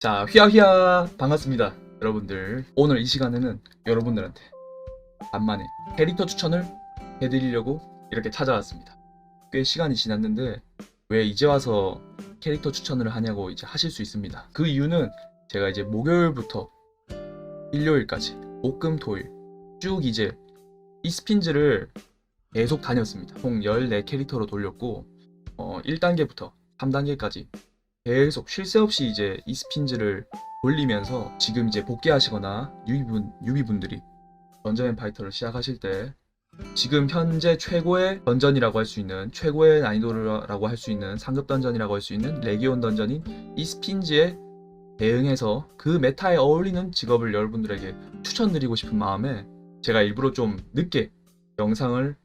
자, 휘하휘하 반갑습니다. 여러분들. 오늘 이 시간에는 여러분들한테 간만에 캐릭터 추천을 해드리려고 이렇게 찾아왔습니다. 꽤 시간이 지났는데 왜 이제 와서 캐릭터 추천을 하냐고 이제 하실 수 있습니다. 그 이유는 제가 이제 목요일부터 일요일까지 목금토일 쭉 이제 이 스핀즈를 계속 다녔습니다. 총 14캐릭터로 돌렸고 어, 1단계부터 3단계까지 계속 쉴 새 없이 이제 이 스핀즈를 돌리면서 지금 이제 복귀하시거나 유비분 유비분들이 던전 앤 파이터를 시작하실 때 지금 현재 최고의 던전이라고 할 수 있는 최고의 난이도라고 할 수 있는 상급 던전이라고 할 수 있는 레기온 던전인 이 스핀즈에 대응해서 그 메타에 어울리는 직업을 여러분들에게 추천드리고 싶은 마음에 제가 일부러 좀 늦게 영상을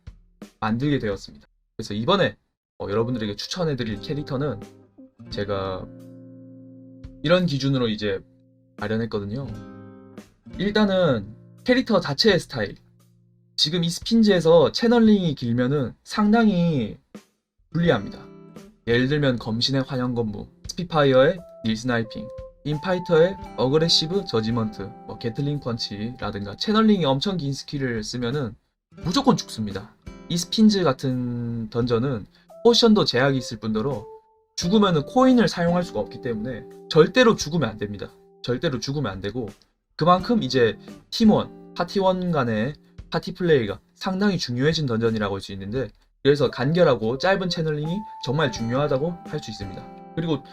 만들게 되었습니다. 그래서 이번에 어, 여러분들에게 추천해드릴 캐릭터는 제가 이런 기준으로 이제 마련했거든요. 일단은 캐릭터 자체의 스타일. 지금 이 스핀즈에서 채널링이 길면은 상당히 불리합니다. 예를 들면 검신의 환영 건무, 스피파이어의 닐 스나이핑, 인파이터의 어그레시브 저지먼트, 뭐 게틀링 펀치라든가 채널링이 엄청 긴 스킬을 쓰면은 무조건 죽습니다. 이 스핀즈 같은 던전은 포션도 제약이 있을 뿐더러 죽으면은 코인을 사용할 수가 없기 때문에 절대로 죽으면 안 됩니다. 절대로 죽으면 안 되고 그만큼 이제 팀원, 파티원 간의 파티 플레이가 상당히 중요해진 던전이라고 할 수 있는데 그래서 간결하고 짧은 채널링이 정말 중요하다고 할 수 있습니다. 그리고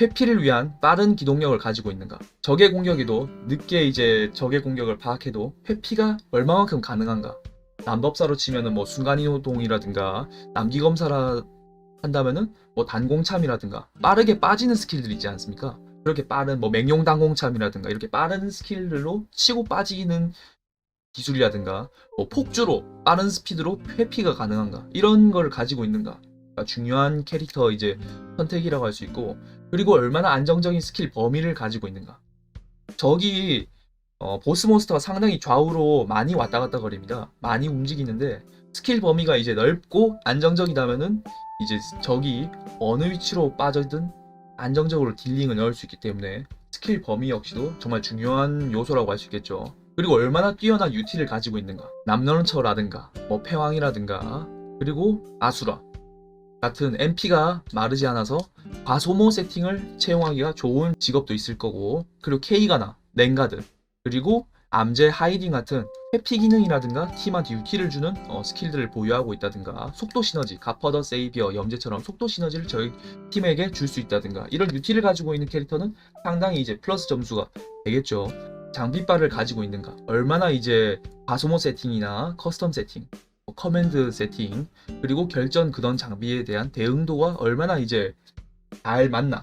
회피를 위한 빠른 기동력을 가지고 있는가. 적의 공격에도 늦게 이제 적의 공격을 파악해도 회피가 얼마만큼 가능한가. 남법사로 치면은 뭐 순간이동이라든가 남기검사라 한다면은 뭐 단공참이라든가 빠르게 빠지는 스킬들이 있지 않습니까? 그렇게 빠른 뭐 맹용 단공참이라든가 이렇게 빠른 스킬들로 치고 빠지는 기술이라든가 뭐 폭주로 빠른 스피드로 회피가 가능한가? 이런 걸 가지고 있는가? 그러니까 중요한 캐릭터 이제 선택이라고 할 수 있고 그리고 얼마나 안정적인 스킬 범위를 가지고 있는가? 적이 어, 보스 몬스터가 상당히 좌우로 많이 왔다 갔다 거립니다. 많이 움직이는데 스킬 범위가 이제 넓고 안정적이다면은 이제 적이 어느 위치로 빠져든 안정적으로 딜링을 넣을 수 있기 때문에 스킬 범위 역시도 정말 중요한 요소라고 할 수 있겠죠. 그리고 얼마나 뛰어난 유티를 가지고 있는가. 남너런처라든가 뭐 패왕이라든가 그리고 아수라 같은 MP가 마르지 않아서 과소모 세팅을 채용하기가 좋은 직업도 있을 거고 그리고 K가나 랭가드 그리고 암제 하이딩 같은 회피 기능이라든가 팀한테 유티를 주는 어, 스킬들을 보유하고 있다든가 속도 시너지, 가퍼더 세이비어, 염제처럼 속도 시너지를 저희 팀에게 줄 수 있다든가 이런 유티를 가지고 있는 캐릭터는 상당히 이제 플러스 점수가 되겠죠. 장비빨을 가지고 있는가, 얼마나 이제 과소모 세팅이나 커스텀 세팅, 뭐 커맨드 세팅, 그리고 결전 그던 장비에 대한 대응도가 얼마나 이제 잘 맞나.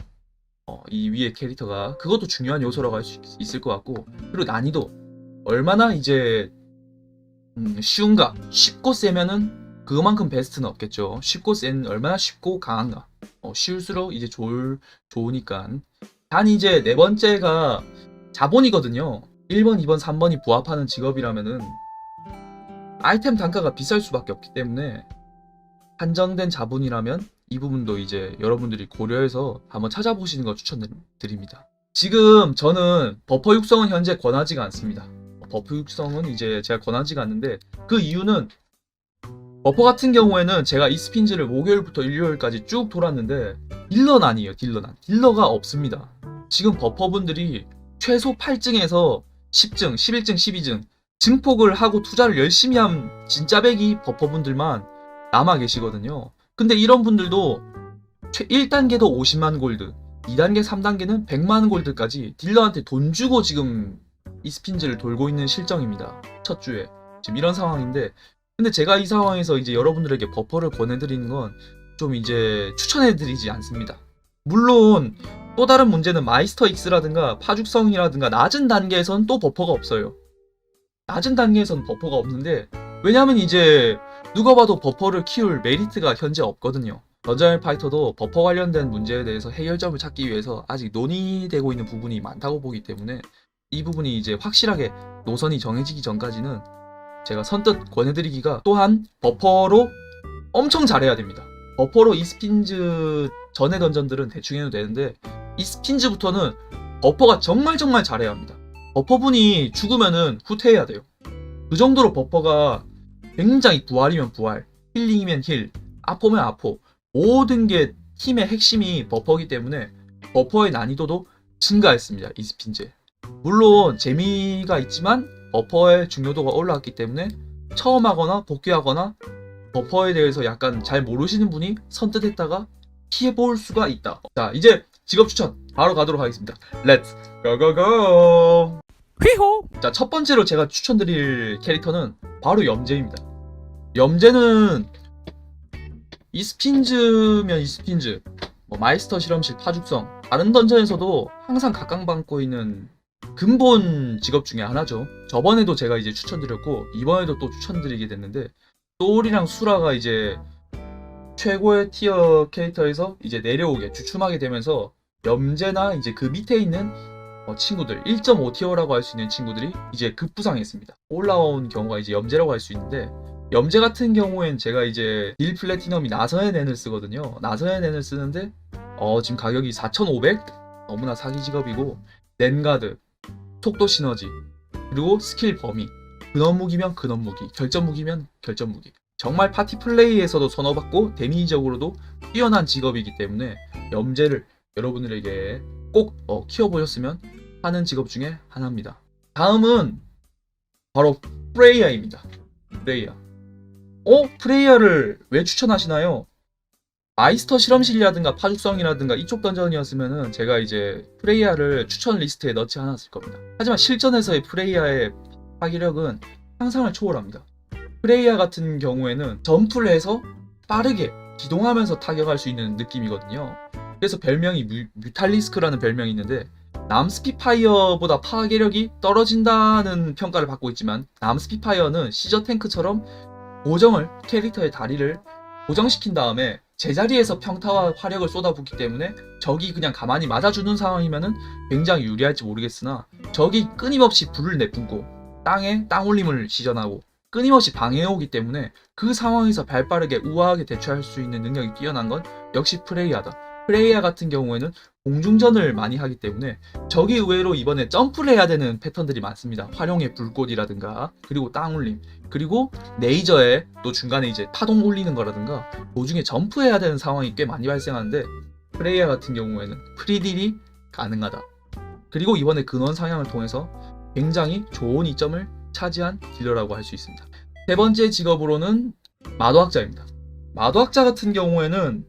어, 이 위에 캐릭터가 그것도 중요한 요소라고 할 수 있을 것 같고 그리고 난이도 얼마나 이제 음, 쉬운가? 쉽고 세면은 그만큼 베스트는 없겠죠. 쉽고 센 얼마나 쉽고 강한가? 어, 쉬울수록 이제 좋을 좋으니까. 단 이제 네 번째가 자본이거든요. 1번 2번 3번이 부합하는 직업이라면은 아이템 단가가 비쌀 수밖에 없기 때문에 한정된 자본이라면 이 부분도 이제 여러분들이 고려해서 한번 찾아보시는 거 추천드립니다. 지금 저는 버퍼 육성은 현재 권하지가 않습니다. 버프 육성은 이제 제가 권하지가 않는데 그 이유는 버퍼 같은 경우에는 제가 이 스핀즈를 목요일부터 일요일까지 쭉 돌았는데 딜러는 아니에요 딜러는 딜러가 없습니다. 지금 버퍼분들이 최소 8증에서 10증 11증 12증 증폭을 하고 투자를 열심히 한 진짜배기 버퍼분들만 남아 계시거든요. 근데 이런 분들도 1단계도 50만 골드 2단계 3단계는 100만 골드까지 딜러한테 돈 주고 지금 이 스핀즈를 돌고 있는 실정입니다. 첫 주에. 지금 이런 상황인데 근데 제가 이 상황에서 이제 여러분들에게 버퍼를 권해드리는 건 좀 이제 추천해드리지 않습니다. 물론 또 다른 문제는 마이스터 X라든가 파죽성이라든가 낮은 단계에선 또 버퍼가 없어요. 낮은 단계에선 버퍼가 없는데 왜냐면 이제 누가 봐도 버퍼를 키울 메리트가 현재 없거든요. 던전 파이터도 버퍼 관련된 문제에 대해서 해결점을 찾기 위해서 아직 논의되고 있는 부분이 많다고 보기 때문에 이 부분이 이제 확실하게 노선이 정해지기 전까지는 제가 선뜻 권해드리기가 또한 버퍼로 엄청 잘해야 됩니다. 버퍼로 이 스핀즈 전의 던전들은 대충 해도 되는데 이 스핀즈부터는 버퍼가 정말 정말 잘해야 합니다. 버퍼분이 죽으면은 후퇴해야 돼요. 그 정도로 버퍼가 굉장히 부활이면 부활, 힐링이면 힐, 아포면 아포 모든 게 팀의 핵심이 버퍼이기 때문에 버퍼의 난이도도 증가했습니다. 이 스핀제. 물론 재미가 있지만 버퍼의 중요도가 올라왔기 때문에 처음 하거나 복귀하거나 버퍼에 대해서 약간 잘 모르시는 분이 선뜻했다가 피해볼 수가 있다. 자, 이제 직업 추천 바로 가도록 하겠습니다. 렛츠 고고고! 휘호 자, 첫 번째로 제가 추천드릴 캐릭터는 바로 염제입니다. 염제는 이스핀즈면 이스핀즈, 뭐 마이스터 실험실 파죽성, 다른 던전에서도 항상 각광받고 있는 근본 직업 중에 하나죠. 저번에도 제가 이제 추천드렸고 이번에도 또 추천드리게 됐는데 소울이랑 수라가 이제 최고의 티어 캐릭터에서 이제 내려오게 주춤하게 되면서 염제나 이제 그 밑에 있는 어, 친구들 1.5 티어라고 할 수 있는 친구들이 이제 급부상했습니다. 올라온 경우가 이제 염제라고 할 수 있는데 염제 같은 경우엔 제가 이제 딜 플래티넘이 나서의 낸을 쓰거든요. 나서의 낸을 쓰는데 어, 지금 가격이 4,500 너무나 사기 직업이고 낸가드 속도 시너지 그리고 스킬 범위 근원 무기면 근원 무기 결전 무기면 결전 무기 정말 파티 플레이에서도 선호받고 데미지적으로도 뛰어난 직업이기 때문에 염제를 여러분들에게 꼭 어, 키워보셨으면 하는 직업 중에 하나입니다. 다음은 바로 프레이야입니다. 프레이야. 어? 프레이야를 왜 추천하시나요? 마이스터 실험실이라든가 파죽성이라든가 이쪽 던전이었으면은 제가 이제 프레이야를 추천 리스트에 넣지 않았을 겁니다. 하지만 실전에서의 프레이야의 파기력은 상상을 초월합니다. 프레이야 같은 경우에는 점프를 해서 빠르게 기동하면서 타격할 수 있는 느낌이거든요. 그래서 별명이 뮤, 뮤탈리스크라는 별명이 있는데 남스피파이어보다 파괴력이 떨어진다는 평가를 받고 있지만 남스피파이어는 시저 탱크처럼 고정을 캐릭터의 다리를 고정시킨 다음에 제자리에서 평타와 화력을 쏟아붓기 때문에 적이 그냥 가만히 맞아주는 상황이면은 굉장히 유리할지 모르겠으나 적이 끊임없이 불을 내뿜고 땅에 땅올림을 시전하고 끊임없이 방해해오기 때문에 그 상황에서 발빠르게 우아하게 대처할 수 있는 능력이 뛰어난 건 역시 프레이야다. 프레이야 같은 경우에는 공중전을 많이 하기 때문에 적이 의외로 이번에 점프를 해야 되는 패턴들이 많습니다. 활용의 불꽃이라든가 그리고 땅 올림 그리고 네이저에 또 중간에 이제 파동 올리는 거라든가 도중에 점프해야 되는 상황이 꽤 많이 발생하는데 프레이야 같은 경우에는 프리딜이 가능하다. 그리고 이번에 근원 상향을 통해서 굉장히 좋은 이점을 차지한 딜러라고 할 수 있습니다. 세 번째 직업으로는 마도학자입니다. 마도학자 같은 경우에는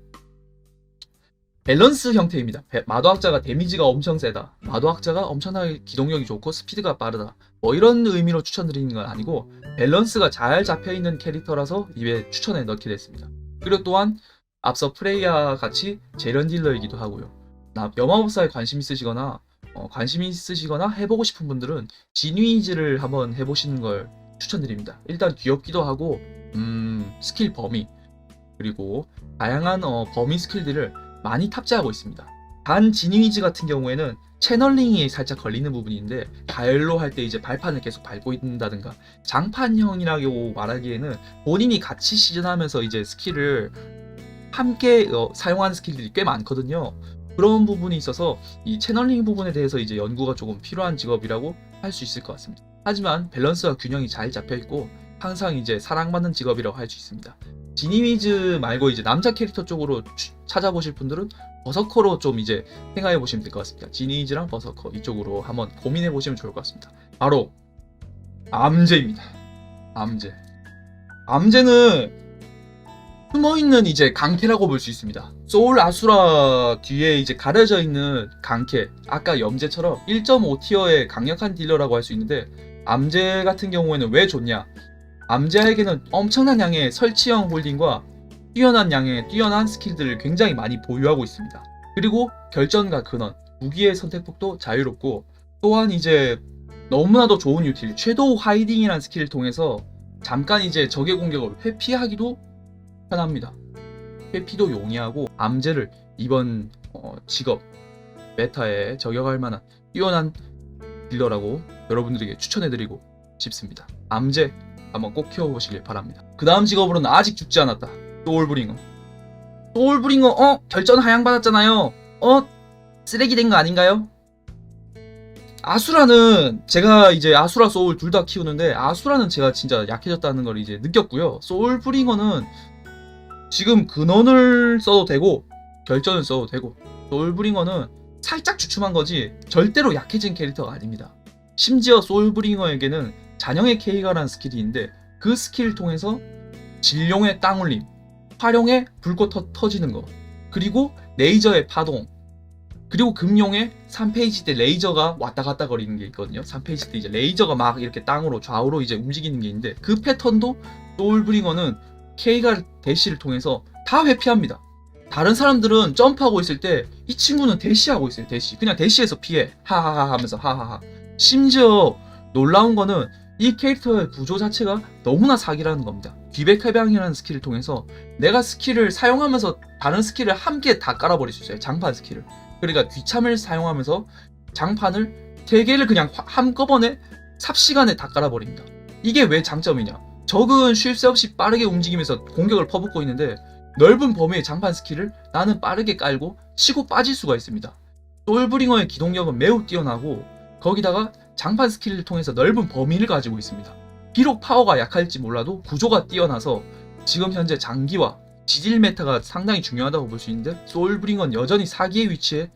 밸런스 형태입니다. 배- 마도학자가 데미지가 엄청 세다. 마도학자가 엄청나게 기동력이 좋고 스피드가 빠르다. 뭐 이런 의미로 추천드리는 건 아니고 밸런스가 잘 잡혀 있는 캐릭터라서 입에 추천에 넣게 됐습니다. 그리고 또한 앞서 프레이야 같이 재련 딜러이기도 하고요. 나- 염화법사에 관심 있으시거나 어, 관심 있으시거나 해보고 싶은 분들은 지니이즈를 한번 해보시는 걸 추천드립니다. 일단 귀엽기도 하고 음, 스킬 범위 그리고 다양한 어, 범위 스킬들을 많이 탑재하고 있습니다. 단 지니위즈 같은 경우에는 채널링이 살짝 걸리는 부분인데 가열로 할 때 이제 발판을 계속 밟고 있다든가 장판형이라고 말하기에는 본인이 같이 시즌하면서 이제 스킬을 함께 어, 사용하는 스킬들이 꽤 많거든요. 그런 부분이 있어서 이 채널링 부분에 대해서 이제 연구가 조금 필요한 직업이라고 할 수 있을 것 같습니다. 하지만 밸런스와 균형이 잘 잡혀 있고 항상 이제 사랑받는 직업이라고 할 수 있습니다. 지니위즈 말고 이제 남자 캐릭터 쪽으로 추- 찾아보실 분들은 버서커로 좀 이제 생각해 보시면 될 것 같습니다. 지니이즈랑 버서커 이쪽으로 한번 고민해 보시면 좋을 것 같습니다. 바로 암제입니다. 암제. 암제는 숨어 있는 이제 강캐라고 볼 수 있습니다. 소울 아수라 뒤에 이제 가려져 있는 강캐. 아까 염제처럼 1.5티어의 강력한 딜러라고 할 수 있는데 암제 같은 경우에는 왜 좋냐? 암제에게는 엄청난 양의 설치형 홀딩과 뛰어난 양의 뛰어난 스킬들을 굉장히 많이 보유하고 있습니다. 그리고 결전과 근원, 무기의 선택폭도 자유롭고 또한 이제 너무나도 좋은 유틸, 섀도우 하이딩이라는 스킬을 통해서 잠깐 이제 적의 공격을 회피하기도 편합니다. 회피도 용이하고 암제를 이번 어, 직업 메타에 저격할 만한 뛰어난 딜러라고 여러분들에게 추천해드리고 싶습니다. 암제 한번 꼭 키워보시길 바랍니다. 그 다음 직업으로는 아직 죽지 않았다. 소울브링어. 소울브링어, 어? 결전 하향 받았잖아요. 어? 쓰레기 된 거 아닌가요? 아수라는 제가 이제 아수라 소울 둘 다 키우는데 아수라는 제가 진짜 약해졌다는 걸 이제 느꼈고요. 소울 브링어는 지금 근원을 써도 되고 결전을 써도 되고 소울 브링어는 살짝 주춤한 거지 절대로 약해진 캐릭터가 아닙니다. 심지어 소울 브링어에게는 잔영의 K가라는 스킬이 있는데 그 스킬을 통해서 진룡의 땅울림, 화룡의 불꽃 터, 터지는 거, 그리고 레이저의 파동, 그리고 금룡의 3페이지 때 레이저가 왔다 갔다 거리는 게 있거든요. 3페이지 때 이제 레이저가 막 이렇게 땅으로 좌우로 이제 움직이는 게 있는데 그 패턴도 소울브링어는 K가 대시를 통해서 다 회피합니다. 다른 사람들은 점프하고 있을 때 이 친구는 대시하고 있어요. 대시. 그냥 대시해서 피해. 하하하 하면서 하하하. 심지어 놀라운 거는 이 캐릭터의 구조 자체가 너무나 사기라는 겁니다. 귀백 해방이라는 스킬을 통해서 내가 스킬을 사용하면서 다른 스킬을 함께 다 깔아버릴 수 있어요. 장판 스킬을. 그러니까 귀참을 사용하면서 장판을 세 개를 그냥 화- 한꺼번에 삽시간에 다 깔아버립니다. 이게 왜 장점이냐? 적은 쉴 새 없이 빠르게 움직이면서 공격을 퍼붓고 있는데 넓은 범위의 장판 스킬을 나는 빠르게 깔고 치고 빠질 수가 있습니다. 솔브링어의 기동력은 매우 뛰어나고 거기다가 장판 스킬을 통해서 넓은 범위를 가지고 있습니다. 비록 파워가 약할지 몰라도 구조가 뛰어나서 지금 현재 장기와 지질 메타가 상당히 중요하다고 볼 수 있는데 소울브링은 여전히 사기의 위치에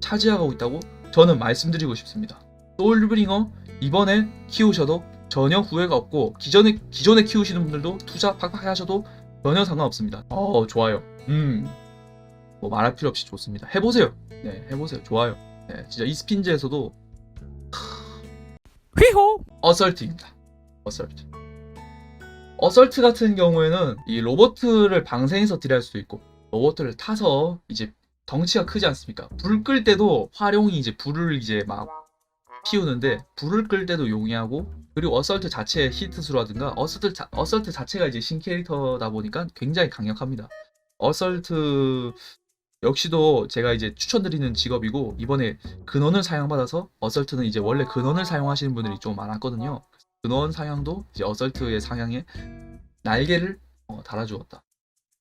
차지하고 있다고 저는 말씀드리고 싶습니다. 소울브링어 이번에 키우셔도 전혀 후회가 없고 기존에 기존에 키우시는 분들도 투자 팍팍 하셔도 전혀 상관없습니다. 어 좋아요. 음. 뭐 말할 필요 없이 좋습니다. 해보세요. 네, 해보세요. 좋아요. 네, 진짜 이 스핀즈에서도 휘호 어설트입니다. 어설트. 어설트 같은 경우에는 이 로버트를 방생해서 딜할 수도 있고 로버트를 타서 이제 덩치가 크지 않습니까? 불 끌 때도 화룡이 이제 불을 이제 막 피우는데 불을 끌 때도 용이하고 그리고 어설트 자체의 히트 수라든가 어설트 자, 어설트 자체가 이제 신 캐릭터다 보니까 굉장히 강력합니다. 어설트 역시도 제가 이제 추천드리는 직업이고 이번에 근원을 사용받아서 어설트는 이제 원래 근원을 사용하시는 분들이 좀 많았거든요. 근원 사양도 이제 어설트의 상향에 날개를 어, 달아주었다.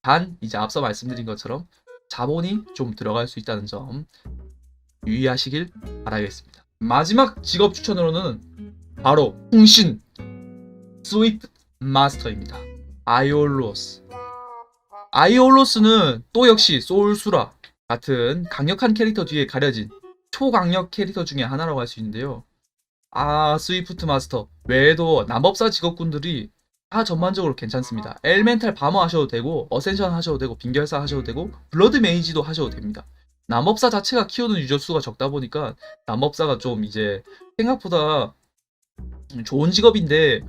단 이제 앞서 말씀드린 것처럼 자본이 좀 들어갈 수 있다는 점 유의하시길 바라겠습니다. 마지막 직업 추천으로는 바로 풍신 스위프트 마스터입니다. 아이올로스 아이올로스는 또 역시 소울수라 같은 강력한 캐릭터 뒤에 가려진 초강력 캐릭터 중에 하나라고 할 수 있는데요. 아, 스위프트 마스터 외에도 남법사 직업군들이 다 전반적으로 괜찮습니다. 엘멘탈 바머 하셔도 되고 어센션 하셔도 되고 빙결사 하셔도 되고 블러드 메이지도 하셔도 됩니다. 남법사 자체가 키우는 유저 수가 적다 보니까 남법사가 좀 이제 생각보다 좋은 직업인데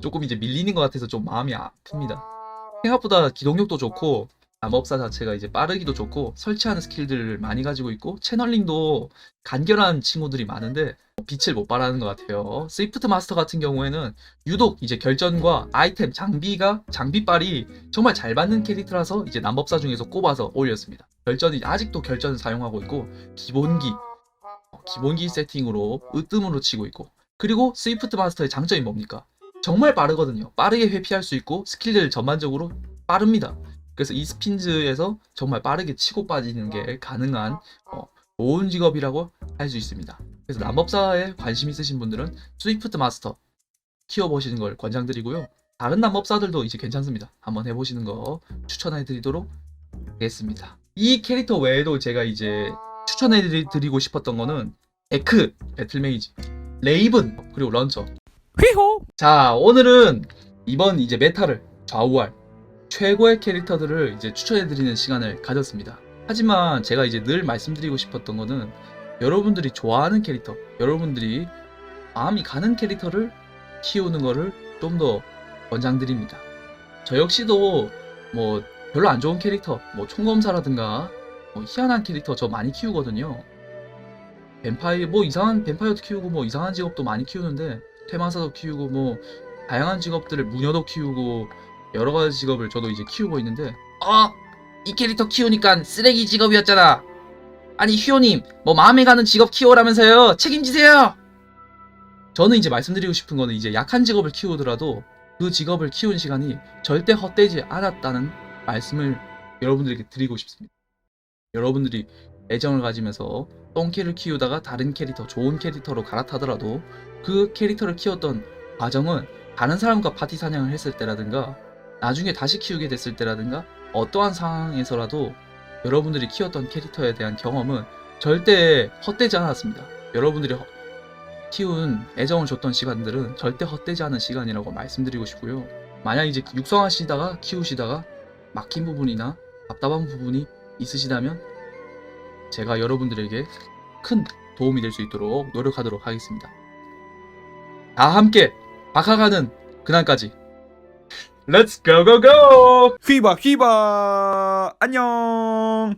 조금 이제 밀리는 것 같아서 좀 마음이 아픕니다. 생각보다 기동력도 좋고 남업사 자체가 이제 빠르기도 좋고 설치하는 스킬들을 많이 가지고 있고 채널링도 간결한 친구들이 많은데 빛을 못 발하는 것 같아요. 스위프트 마스터 같은 경우에는 유독 이제 결전과 아이템 장비가 장비빨이 정말 잘 받는 캐릭터라서 이제 남법사 중에서 꼽아서 올렸습니다. 결전이 아직도 결전을 사용하고 있고 기본기 어, 기본기 세팅으로 으뜸으로 치고 있고 그리고 스위프트 마스터의 장점이 뭡니까? 정말 빠르거든요. 빠르게 회피할 수 있고 스킬들 전반적으로 빠릅니다. 그래서 이 스핀즈에서 정말 빠르게 치고 빠지는 게 가능한 어, 좋은 직업이라고 할 수 있습니다. 그래서 남법사에 관심 있으신 분들은 스위프트 마스터 키워보시는 걸 권장드리고요. 다른 남법사들도 이제 괜찮습니다. 한번 해보시는 거 추천해드리도록 하겠습니다. 이 캐릭터 외에도 제가 이제 추천해드리고 싶었던 거는 에크, 배틀메이지, 레이븐, 그리고 런처 휘호 자, 오늘은 이번 이제 메타를 좌우할 최고의 캐릭터들을 이제 추천해드리는 시간을 가졌습니다. 하지만 제가 이제 늘 말씀드리고 싶었던 거는 여러분들이 좋아하는 캐릭터, 여러분들이 마음이 가는 캐릭터를 키우는 거를 좀 더 권장드립니다. 저 역시도 뭐 별로 안 좋은 캐릭터, 뭐 총검사라든가 뭐 희한한 캐릭터 저 많이 키우거든요. 뱀파이어 뭐 이상한 뱀파이어도 키우고 뭐 이상한 직업도 많이 키우는데 테마사도 키우고 뭐 다양한 직업들을 무녀도 키우고 여러 가지 직업을 저도 이제 키우고 있는데 어? 이 캐릭터 키우니까 쓰레기 직업이었잖아. 아니 휘오님 뭐 마음에 가는 직업 키워라면서요. 책임지세요. 저는 이제 말씀드리고 싶은 거는 이제 약한 직업을 키우더라도 그 직업을 키운 시간이 절대 헛되지 않았다는 말씀을 여러분들에게 드리고 싶습니다. 여러분들이 애정을 가지면서 똥키를 키우다가 다른 캐릭터, 좋은 캐릭터로 갈아타더라도 그 캐릭터를 키웠던 과정은 다른 사람과 파티 사냥을 했을 때라든가 나중에 다시 키우게 됐을 때라든가 어떠한 상황에서라도 여러분들이 키웠던 캐릭터에 대한 경험은 절대 헛되지 않았습니다. 여러분들이 허- 키운 애정을 줬던 시간들은 절대 헛되지 않은 시간이라고 말씀드리고 싶고요. 만약 이제 육성하시다가 키우시다가 막힌 부분이나 답답한 부분이 있으시다면 제가 여러분들에게 큰 도움이 될 수 있도록 노력하도록 하겠습니다. 다 함께 박아가는 그날까지 Let's go go go! 휘바 휘바 안녕